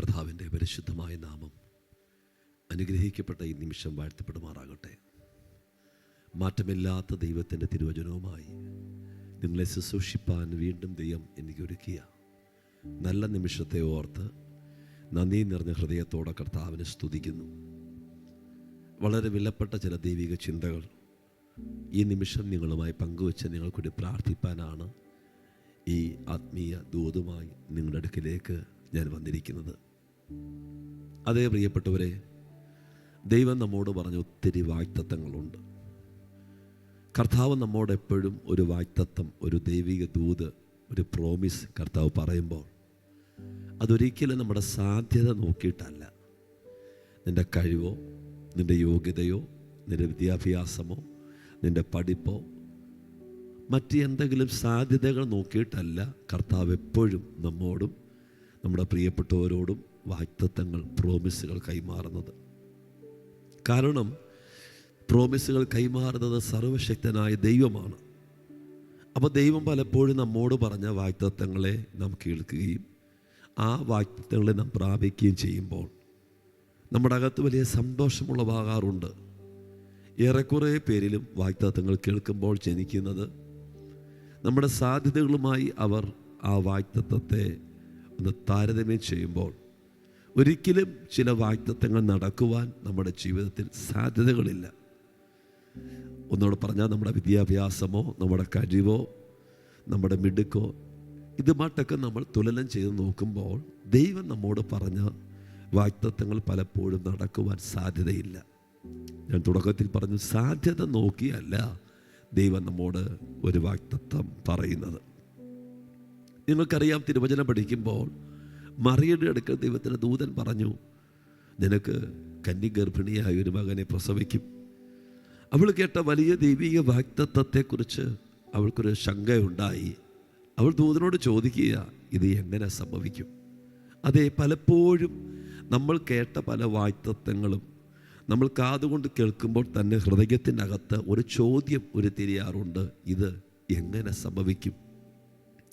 കർത്താവിന്റെ പരിശുദ്ധമായ നാമം അനുഗ്രഹിക്കപ്പെട്ട ഈ നിമിഷം വാഴ്ത്തപ്പെടുമാറാകട്ടെ. മാറ്റമില്ലാത്ത ദൈവത്തിന്റെ തിരുവചനവുമായി നിങ്ങളെ ശുശ്രൂഷിപ്പാൻ വീണ്ടും ദൈവം എനിക്ക് ഒരുക്കിയ നല്ല നിമിഷത്തെ ഓർത്ത് നന്ദി നിറഞ്ഞ ഹൃദയത്തോടെ കർത്താവിനെ സ്തുതിക്കുന്നു. വളരെ വിലപ്പെട്ട ചില ദൈവിക ചിന്തകൾ ഈ നിമിഷം നിങ്ങളുമായി പങ്കുവച്ച് നിങ്ങൾക്കൂടി പ്രാർത്ഥിപ്പാനാണ് ഈ ആത്മീയ ദൂതുമായി നിങ്ങളുടെ അടുക്കിലേക്ക് ഞാൻ വന്നിരിക്കുന്നത്. അതേ പ്രിയപ്പെട്ടവരെ ദൈവം നമ്മോട് പറഞ്ഞ ഒത്തിരി വാഗ്ദത്തങ്ങളുണ്ട്. കർത്താവ് നമ്മോട് എപ്പോഴും ഒരു വാഗ്ദത്തം ഒരു ദൈവിക ദൂത് ഒരു പ്രോമിസ് കർത്താവ് പറയുമ്പോൾ അതൊരിക്കലും നമ്മുടെ സാധ്യത നോക്കിയിട്ടല്ല. നിന്റെ കഴിവോ നിന്റെ യോഗ്യതയോ നിന്റെ വിദ്യാഭ്യാസമോ നിന്റെ പഠിപ്പോ മറ്റ് എന്തെങ്കിലും സാധ്യതകൾ നോക്കിയിട്ടല്ല കർത്താവ് എപ്പോഴും നമ്മോടും നമ്മുടെ പ്രിയപ്പെട്ടവരോടും വാക്തത്വങ്ങൾ പ്രോമിസുകൾ കൈമാറുന്നത്. കാരണം പ്രോമിസുകൾ കൈമാറുന്നത് സർവശക്തനായ ദൈവമാണ്. അപ്പോൾ ദൈവം പലപ്പോഴും നമ്മോട് പറഞ്ഞ വാക്തത്വങ്ങളെ നാം കേൾക്കുകയും ആ വാഗ്ദത്തങ്ങളെ നാം പ്രാപിക്കുകയും ചെയ്യുമ്പോൾ നമ്മുടെ അകത്ത് വലിയ സന്തോഷമുളവാകാറുണ്ട്. ഏറെക്കുറെ പേരിലും വാഗ്ദത്തങ്ങൾ കേൾക്കുമ്പോൾ ജനിക്കുന്നത് നമ്മുടെ സാധ്യതകളുമായി അവർ ആ വാക്തത്വത്തെ ഒന്ന് താരതമ്യം ചെയ്യുമ്പോൾ ഒരിക്കലും ചില വാഗ്ദത്വങ്ങൾ നടക്കുവാൻ നമ്മുടെ ജീവിതത്തിൽ സാധ്യതകളില്ല. ഒന്നോട് പറഞ്ഞാൽ നമ്മുടെ വിദ്യാഭ്യാസമോ നമ്മുടെ കഴിവോ നമ്മുടെ മിടുക്കോ ഇതുമായിട്ടൊക്കെ നമ്മൾ തുലനം ചെയ്ത് നോക്കുമ്പോൾ ദൈവം നമ്മോട് പറഞ്ഞ വാഗ്ദത്വങ്ങൾ പലപ്പോഴും നടക്കുവാൻ സാധ്യതയില്ല. ഞാൻ തുടക്കത്തിൽ പറഞ്ഞു സാധ്യത നോക്കിയല്ല ദൈവം നമ്മോട് ഒരു വാഗ്ദത്വം പറയുന്നത്. നിങ്ങൾക്കറിയാം തിരുവചനം പഠിക്കുമ്പോൾ മറിയുടെ അടുക്കൽ ദൈവത്തിന്റെ ദൂതൻ പറഞ്ഞു നിനക്ക് കന്നി ഗർഭിണിയായ ഒരു മകനെ പ്രസവിക്കും. അവൾ കേട്ട വലിയ ദൈവിക വാക്തത്വത്തെക്കുറിച്ച് അവൾക്കൊരു ശങ്കയുണ്ടായി. അവൾ ദൂതനോട് ചോദിക്കുക ഇത് എങ്ങനെ സംഭവിക്കും? അതെ പലപ്പോഴും നമ്മൾ കേട്ട പല വാക്തത്വങ്ങളും നമ്മൾ കാതുകൊണ്ട് കേൾക്കുമ്പോൾ തന്നെ ഹൃദയത്തിനകത്ത് ഒരു ചോദ്യം ഒരു തിരിയാറുണ്ട് ഇത് എങ്ങനെ സംഭവിക്കും?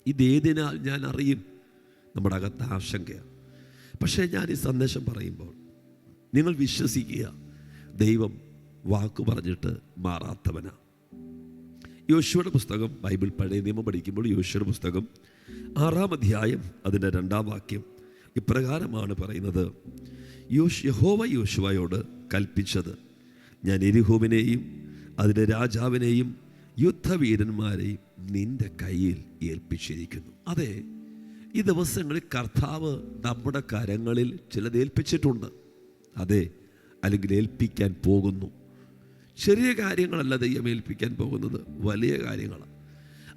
ഇതേതിനാൽ ഞാൻ അറിയും. നമ്മുടെ അകത്ത് ആശങ്കയാണ് പക്ഷേ ഞാൻ ഈ സന്ദേശം പറയുമ്പോൾ നിങ്ങൾ വിശ്വസിക്കുക ദൈവം വാക്ക് പറഞ്ഞിട്ട് മാറാത്തവനാണ് യോശുവയുടെ പുസ്തകം ബൈബിൾ പഴയ നിയമം പഠിക്കുമ്പോൾ യോശുവയുടെ പുസ്തകം ആറാം അധ്യായം അതിന്റെ രണ്ടാം വാക്യം ഇപ്രകാരമാണ് പറയുന്നത്. യോശ് യഹോവ യോശുവയോട് കൽപ്പിച്ചത് ഞാൻ എരിഹോവിനെയും അതിന്റെ രാജാവിനെയും യുദ്ധവീരന്മാരെയും നിന്റെ കയ്യിൽ ഏൽപ്പിച്ചിരിക്കുന്നു. അതെ ഈ ദിവസങ്ങളിൽ കർത്താവ് നമ്മുടെ കരങ്ങളിൽ ചിലത് ഏൽപ്പിച്ചിട്ടുണ്ട്. അതെ അല്ലെങ്കിൽ ഏൽപ്പിക്കാൻ പോകുന്നു. ചെറിയ കാര്യങ്ങളല്ല ദൈവം ഏൽപ്പിക്കാൻ പോകുന്നത് വലിയ കാര്യങ്ങളാണ്.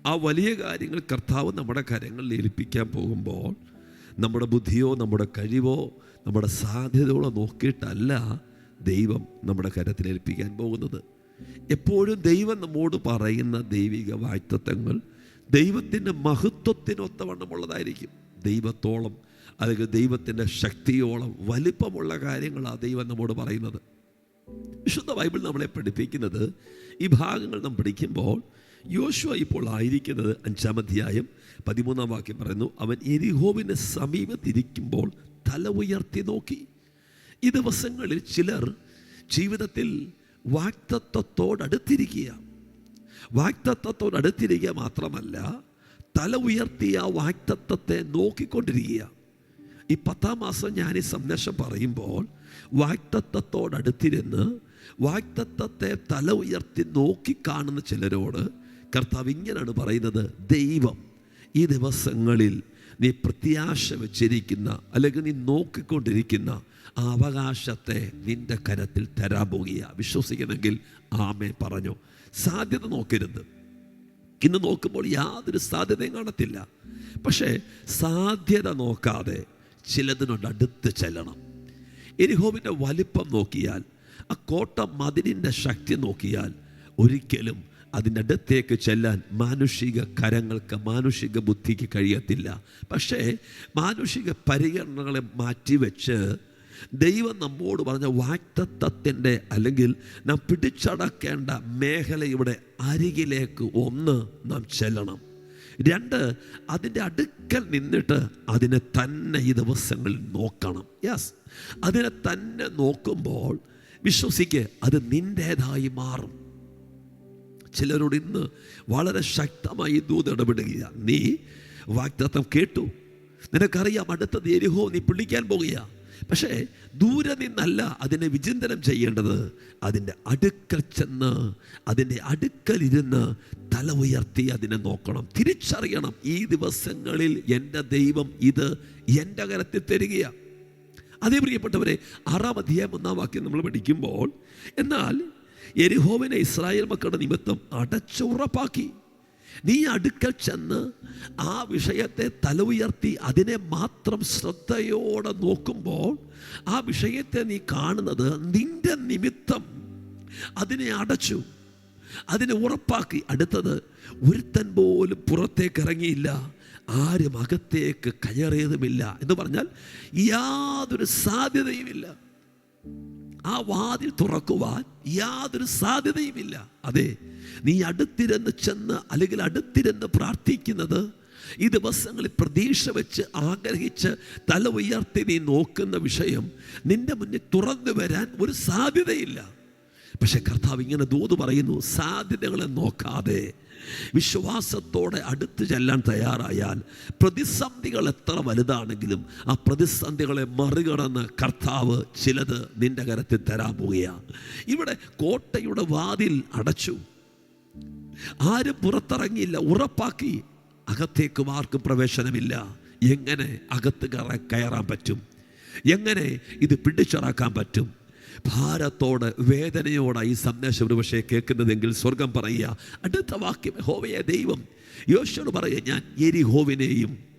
ആ വലിയ കാര്യങ്ങൾ കർത്താവ് നമ്മുടെ കരങ്ങളിൽ ഏൽപ്പിക്കാൻ പോകുമ്പോൾ നമ്മുടെ ബുദ്ധിയോ നമ്മുടെ കഴിവോ നമ്മുടെ സാധ്യതകളോ നോക്കിയിട്ടല്ല ദൈവം നമ്മുടെ കരത്തിൽ ഏൽപ്പിക്കാൻ പോകുന്നത്. എപ്പോഴും ദൈവം നമ്മോട് പറയുന്ന ദൈവിക വായ്ത്തത്വങ്ങൾ ദൈവത്തിന്റെ മഹത്വത്തിനൊത്തവണ്ണമുള്ളതായിരിക്കും. ദൈവത്തോളം അല്ലെങ്കിൽ ദൈവത്തിന്റെ ശക്തിയോളം വലിപ്പമുള്ള കാര്യങ്ങളാണ് ദൈവം നമ്മോട് പറയുന്നത്. വിശുദ്ധ ബൈബിൾ നമ്മളെ പഠിപ്പിക്കുന്നത് ഈ ഭാഗങ്ങൾ നാം പഠിക്കുമ്പോൾ യോശുവ ഇപ്പോൾ ആയിരിക്കുന്നത് അഞ്ചാം അധ്യായം പതിമൂന്നാം വാക്യം പറയുന്നു അവൻ എരിഹോവിന് സമീപത്തിരിക്കുമ്പോൾ തല ഉയർത്തി നോക്കി. ഈ ദിവസങ്ങളിൽ ചിലർ ജീവിതത്തിൽ വാക്തത്വത്തോടടുത്തിരിക്കുക വാക്തത്വത്തോടടുത്തിരിക്കുക മാത്രമല്ല തല ഉയർത്തി ആ വാക്തത്വത്തെ നോക്കിക്കൊണ്ടിരിക്കുക. ഈ പത്താം മാസം ഞാൻ ഈ സന്ദേശം പറയുമ്പോൾ വാക്തത്വത്തോടടുത്തിരുന്ന് വാക്തത്വത്തെ തല ഉയർത്തി നോക്കിക്കാണുന്ന ചിലരോട് കർത്താവ് ഇങ്ങനെയാണ് പറയുന്നത് ദൈവം ഈ ദിവസങ്ങളിൽ നീ പ്രത്യാശ വെച്ചിരിക്കുന്ന അല്ലെങ്കിൽ നീ നോക്കിക്കൊണ്ടിരിക്കുന്ന ആ അവകാശത്തെ നിന്റെ കരത്തിൽ തരാൻ പോകുക. വിശ്വസിക്കണമെങ്കിൽ ആമേ പറഞ്ഞു. സാധ്യത നോക്കരുത്. ഇന്ന് നോക്കുമ്പോൾ യാതൊരു സാധ്യതയും കാണത്തില്ല. പക്ഷേ സാധ്യത നോക്കാതെ ചിലതിനോട് അടുത്ത് ചെല്ലണം. എരിഹോവിന്റെ വലിപ്പം നോക്കിയാൽ ആ കോട്ട മതിലിന്റെ ശക്തി നോക്കിയാൽ ഒരിക്കലും അതിന്റെ അടുത്തേക്ക് ചെല്ലാൻ മാനുഷിക കരങ്ങൾക്ക് മാനുഷിക ബുദ്ധിക്ക് കഴിയത്തില്ല. പക്ഷേ മാനുഷിക പരിഗണനകളെ മാറ്റിവെച്ച് ദൈവം നമ്മോട് പറഞ്ഞ വാക്തത്വത്തിന്റെ അല്ലെങ്കിൽ നാം പിടിച്ചടക്കേണ്ട ഇവിടെ അരികിലേക്ക് ഒന്ന് നാം ചെല്ലണം. രണ്ട് അതിന്റെ അടുക്കൽ നിന്നിട്ട് അതിനെ തന്നെ ഈ ദിവസങ്ങളിൽ നോക്കണം. യെസ് അതിനെ തന്നെ നോക്കുമ്പോൾ വിശ്വസിക്ക് അത് നിന്റേതായി മാറും. ചിലരോട് ഇന്ന് വളരെ ശക്തമായി ദൂത് ഇടപെടുകയാണ് നീ വാഗ്ദത്തം കേട്ടു. നിനക്കറിയാം അടുത്ത എരിഹോ നീ പിടിക്കാൻ പോകുക പക്ഷേ ദൂരെ നിന്നല്ല അതിനെ വിചിന്തനം ചെയ്യേണ്ടത് അതിന്റെ അടുക്കൽ ചെന്ന് അതിന്റെ അടുക്കലിരുന്ന് തല ഉയർത്തി അതിനെ നോക്കണം. തിരിച്ചറിയണം ഈ ദിവസങ്ങളിൽ എന്റെ ദൈവം ഇത് എന്റെ കരത്തിൽ തരികയാണ് അതേ പ്രിയപ്പെട്ടവരെ ആറാം അധ്യായം ഒന്നാം വാക്യം നമ്മൾ പഠിക്കുമ്പോൾ എന്നാൽ എരിഹോവിനെ ഇസ്രായേൽ മക്കളുടെ നിമിത്തം അടച്ചുറപ്പാക്കി. നീ അടുക്കൽ ചെന്ന് ആ വിഷയത്തെ തല ഉയർത്തി അതിനെ മാത്രം ശ്രദ്ധയോടെ നോക്കുമ്പോൾ ആ വിഷയത്തെ നീ കാണുന്നത് നിന്റെ നിമിത്തം അതിനെ അടച്ചു അതിനെ ഉറപ്പാക്കി. അടുത്തത് ഒരുത്തൻ പോലും പുറത്തേക്ക് ഇറങ്ങിയില്ല ആരും അകത്തേക്ക് കയറിയതുമില്ല എന്ന് പറഞ്ഞാൽ യാതൊരു സാധ്യതയുമില്ല. ആ വാതിൽ തുറക്കുവാൻ യാതൊരു സാധ്യതയുമില്ല. അതെ നീ അടുത്തിരുന്ന് ചെന്ന് അല്ലെങ്കിൽ അടുത്തിരുന്ന് പ്രാർത്ഥിക്കുന്നത് ഈ ദിവസങ്ങളിൽ പ്രതീക്ഷ വെച്ച് ആഗ്രഹിച്ച് തല ഉയർത്തി നീ നോക്കുന്ന വിഷയം നിന്റെ മുന്നിൽ തുറന്നു വരാൻ ഒരു സാധ്യതയില്ല. പക്ഷെ കർത്താവ് ഇങ്ങനെ ദൂത് പറയുന്നു സാധ്യതകളെ നോക്കാതെ വിശ്വാസത്തോടെ അടുത്ത് ചെല്ലാൻ തയ്യാറായാൽ പ്രതിസന്ധികൾ എത്ര വലുതാണെങ്കിലും ആ പ്രതിസന്ധികളെ മറികടന്ന് കർത്താവ് ചിലത് നിന്റെ കരത്തിൽ തരാൻ പോവുകയാണ്. ഇവിടെ കോട്ടയുടെ വാതിൽ അടച്ചു. ആരും പുറത്തിറങ്ങിയില്ല ഉറപ്പാക്കി. അകത്തേക്കും ആർക്കും പ്രവേശനമില്ല. എങ്ങനെ അകത്ത് കയറാൻ പറ്റും? എങ്ങനെ ഇത് പിടിച്ചിറക്കാൻ പറ്റും? ഭാരത്തോട് വേദനയോടെ ഈ സന്ദേശം ഒരു പക്ഷേ കേൾക്കുന്നതെങ്കിൽ സ്വർഗം പറയുക. അടുത്ത വാക്യം ഹോവയെ ദൈവം. യോശോട് പറയുക ഞാൻ എരിഹോവിനെയും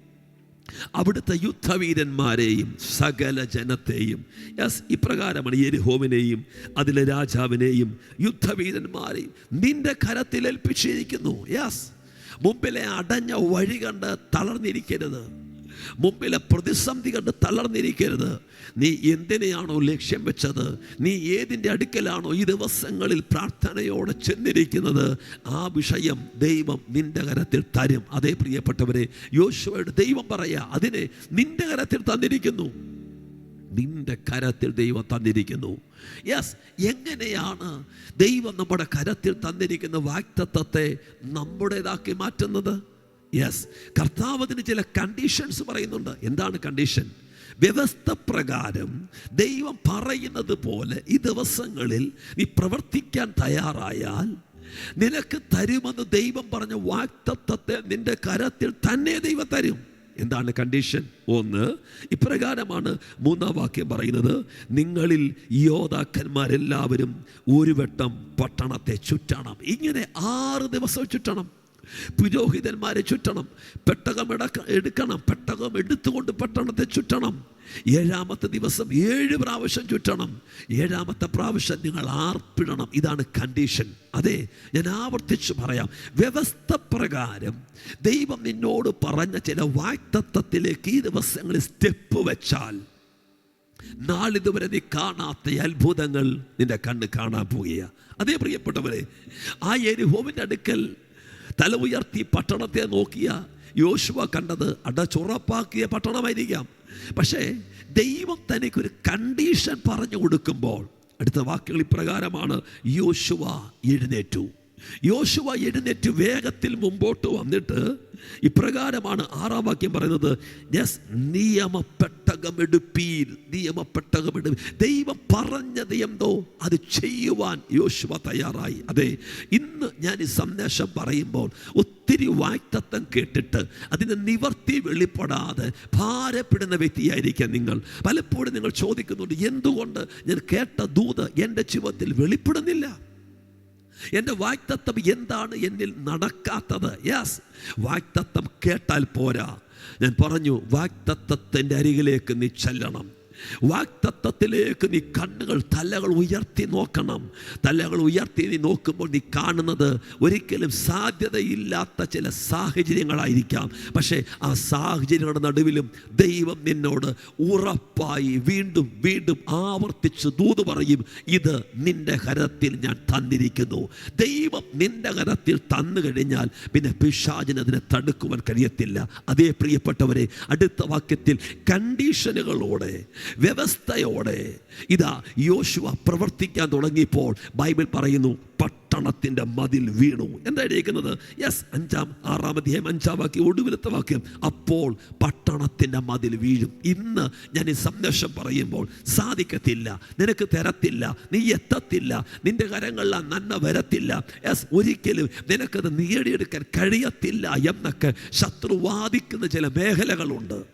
അവിടുത്തെ യുദ്ധവീരന്മാരെയും സകല ജനത്തെയും യെസ് ഇപ്രകാരമാണ് എരിഹോവിനെയും അതിലെ രാജാവിനെയും യുദ്ധവീരന്മാരെയും നിന്റെ കരത്തിൽ ഏൽപ്പിച്ചിരിക്കുന്നു. യെസ് മുമ്പിലെ അടഞ്ഞ വഴി കണ്ട് തളർന്നിരിക്കരുത്. മുമ്പിലെ പ്രതിസന്ധി കണ്ട് തളർന്നിരിക്കരുത്. നീ എന്തിനെയാണോ ലക്ഷ്യം വെച്ചത്? നീ ഏതിന്റെ അടുക്കലാണോ ഈ ദിവസങ്ങളിൽ പ്രാർത്ഥനയോടെ ചെന്നിരിക്കുന്നത്? ആ വിഷയം ദൈവം നിന്റെ കരത്തിൽ തരും. അതേ പ്രിയപ്പെട്ടവരെ യോശുവയുടെ ദൈവം പറയാ അതിനെ നിന്റെ കരത്തിൽ തന്നിരിക്കുന്നു. നിന്റെ കരത്തിൽ ദൈവം തന്നിരിക്കുന്നു. യെസ് എങ്ങനെയാണ് ദൈവം നമ്മുടെ കരത്തിൽ തന്നിരിക്കുന്ന വാക്തത്വത്തെ നമ്മുടേതാക്കി മാറ്റുന്നത്? യെസ് കർത്താവ് അതിന് ചില കണ്ടീഷൻസ് പറയുന്നുണ്ട്. എന്താണ് കണ്ടീഷൻ വ്യവസ്ഥ പ്രകാരം ദൈവം പറയുന്നത് പോലെ ഈ ദിവസങ്ങളിൽ നീ പ്രവർത്തിക്കാൻ തയ്യാറായാൽ നിനക്ക് തരുമെന്ന് ദൈവം പറഞ്ഞ വാക്തത്വത്തെ നിന്റെ കരത്തിൽ തന്നെ ദൈവം തരും. എന്താണ് കണ്ടീഷൻ ഒന്ന് ഇപ്രകാരമാണ് മൂന്നാം വാക്യം പറയുന്നത്. നിങ്ങളിൽ യോദ്ധാക്കന്മാരെല്ലാവരും ഒരു വട്ടം പട്ടണത്തെ ചുറ്റണം. ഇങ്ങനെ ആറ് ദിവസം ചുറ്റണം. പുരോഹിതന്മാരെ ചുറ്റണം. പെട്ടകം എടുക്ക എടുക്കണം. പെട്ടകം എടുത്തുകൊണ്ട് പട്ടണത്തെ ചുറ്റണം. ഏഴാമത്തെ ദിവസം ഏഴ് പ്രാവശ്യം ചുറ്റണം. ഏഴാമത്തെ പ്രാവശ്യം നിങ്ങൾ ആർപ്പിടണം. ഇതാണ് കണ്ടീഷൻ അതെ ഞാൻ ആവർത്തിച്ചു പറയാം. വ്യവസ്ഥ പ്രകാരം ദൈവം നിന്നോട് പറഞ്ഞ ചില വാക്തത്വത്തിലേക്ക് ഈ ദിവസങ്ങളിൽ സ്റ്റെപ്പ് വെച്ചാൽ നാളിതുവരെ നീ കാണാത്ത അത്ഭുതങ്ങൾ നിന്റെ കണ്ണ് കാണാൻ പോവുകയാണ് അതേ പ്രിയപ്പെട്ടവരെ ആ എരിഹോവിന്റെ അടുക്കൽ തല ഉയർത്തി പട്ടണത്തെ നോക്കിയ യോശുവ കണ്ടത് അടച്ചുറപ്പാക്കിയ പട്ടണമായിരിക്കാം. പക്ഷേ ദൈവം തനിക്കൊരു കണ്ടീഷൻ പറഞ്ഞു കൊടുക്കുമ്പോൾ അടുത്ത വാക്കുകൾ ഇപ്രകാരമാണ് യോശുവ എഴുന്നേറ്റു. യോശുവ എഴുന്നേറ്റ് വേഗത്തിൽ മുമ്പോട്ട് വന്നിട്ട് ഇപ്രകാരമാണ് ആറാം വാക്യം പറയുന്നത്. യെസ് നിയമപ്പെട്ടകം എടുപ്പീൻ നിയമപ്പെട്ടകം എടു ദൈവം പറഞ്ഞത് എന്തോ? അത് ചെയ്യുവാൻ യോശുവ തയ്യാറായി. അതെ ഇന്ന് ഞാൻ ഈ സന്ദേശം പറയുമ്പോൾ ഒത്തിരി വാക്തത്വം കേട്ടിട്ട് അതിന്റെ നിവർത്തി വെളിപ്പെടാതെ ഭാരപ്പെടുന്ന വ്യക്തിയായിരിക്കാം നിങ്ങൾ. പലപ്പോഴും നിങ്ങൾ ചോദിക്കുന്നുണ്ട് എന്തുകൊണ്ട്? ഞാൻ കേട്ട ദൂത് എന്റെ ജീവിതത്തിൽ വെളിപ്പെടുന്നില്ല. എന്റെ വാക്തത്വം എന്താണ് എന്നിൽ നടക്കാത്തത്? യെസ് വാക്തത്വം കേട്ടാൽ പോരാ. ഞാൻ പറഞ്ഞു വാക്തത്വത്തിന്റെ അരികിലേക്ക് നീ ചെല്ലണം. വാക്തത്വത്തിലേക്ക് നീ കണ്ണുകൾ തലകൾ ഉയർത്തി നോക്കണം. തലകൾ ഉയർത്തി നീ നോക്കുമ്പോൾ നീ കാണുന്നത് ഒരിക്കലും സാധ്യതയില്ലാത്ത ചില സാഹചര്യങ്ങളായിരിക്കാം. പക്ഷേ ആ സാഹചര്യങ്ങളുടെ നടുവിലും ദൈവം നിന്നോട് ഉറപ്പായി വീണ്ടും വീണ്ടും ആവർത്തിച്ച് ദൂത് പറയും ഇത് നിന്റെ ഹരത്തിൽ ഞാൻ തന്നിരിക്കുന്നു. ദൈവം നിന്റെ ഹരത്തിൽ തന്നു കഴിഞ്ഞാൽ പിന്നെ പിശാചിന് അതിനെ തടുക്കുവാൻ കഴിയത്തില്ല. അതേ പ്രിയപ്പെട്ടവരെ അടുത്ത വാക്യത്തിൽ കണ്ടീഷനുകളോടെ വ്യവസ്ഥയോടെ ഇതാ യോശുവ പ്രവർത്തിക്കാൻ തുടങ്ങിയപ്പോൾ ബൈബിൾ പറയുന്നു പട്ടണത്തിന്റെ മതിൽ വീണു. എന്താ എഴുതിയിരിക്കുന്നത്? യെസ് അഞ്ചാം ആറാം അധ്യായം അഞ്ചാം വാക്യം ഒടുവിലത്തെ വാക്യം. അപ്പോൾ പട്ടണത്തിന്റെ മതിൽ വീഴും. ഇന്ന് ഞാൻ ഈ സന്ദേശം പറയുമ്പോൾ സാധിക്കത്തില്ല നിനക്ക് തരത്തില്ല നീ എത്തത്തില്ല നിന്റെ കരങ്ങളിൽ നന്മ വരത്തില്ല. യെസ് ഒരിക്കലും നിനക്കത് നേടിയെടുക്കാൻ കഴിയത്തില്ല എന്നൊക്കെ ശത്രു വാദിക്കുന്ന ചില മേഖലകളുണ്ട്.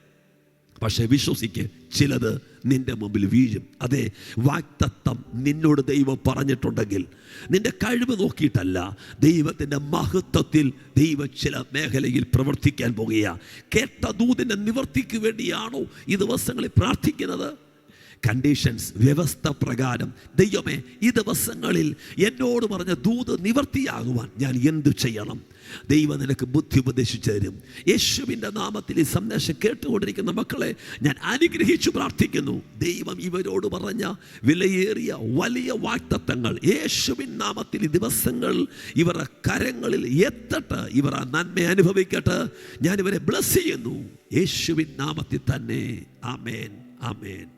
പക്ഷെ വിശ്വസിക്ക് ചിലത് നിന്റെ മുമ്പിൽ വീഴും. അതെ വാക്തത്വം നിന്നോട് ദൈവം പറഞ്ഞിട്ടുണ്ടെങ്കിൽ നിന്റെ കഴിവ് നോക്കിയിട്ടല്ല ദൈവത്തിന്റെ മഹത്വത്തിൽ ദൈവം ചില മേഖലയിൽ പ്രവർത്തിക്കാൻ പോകുക കേട്ട ദൂതിന്റെ നിവർത്തിക്ക് വേണ്ടിയാണോ ഈ ദിവസങ്ങളിൽ പ്രാർത്ഥിക്കുന്നത്? കണ്ടീഷൻസ് വ്യവസ്ഥ പ്രകാരം. ദൈവമേ ഈ ദിവസങ്ങളിൽ എന്നോട് പറഞ്ഞ ദൂത് നിവർത്തിയാകുവാൻ ഞാൻ എന്തു ചെയ്യണം? ദൈവം നിനക്ക് ബുദ്ധി ഉപദേശിച്ചു തരും. യേശുവിന്റെ നാമത്തിൽ ഈ സന്ദേശം കേട്ടുകൊണ്ടിരിക്കുന്ന മക്കളെ ഞാൻ അനുഗ്രഹിച്ചു പ്രാർത്ഥിക്കുന്നു. ദൈവം ഇവരോട് പറഞ്ഞ വിലയേറിയ വലിയ വാക്തത്വങ്ങൾ യേശുവിൻ നാമത്തിൽ ഈ ദിവസങ്ങൾ ഇവരുടെ കരങ്ങളിൽ എത്തട്ട് ഇവർ ആ നന്മ അനുഭവിക്കട്ടെ. ഞാൻ ഇവരെ ബ്ലസ് ചെയ്യുന്നു. യേശുവിൻ നാമത്തിൽ തന്നെ. Amen. Amen.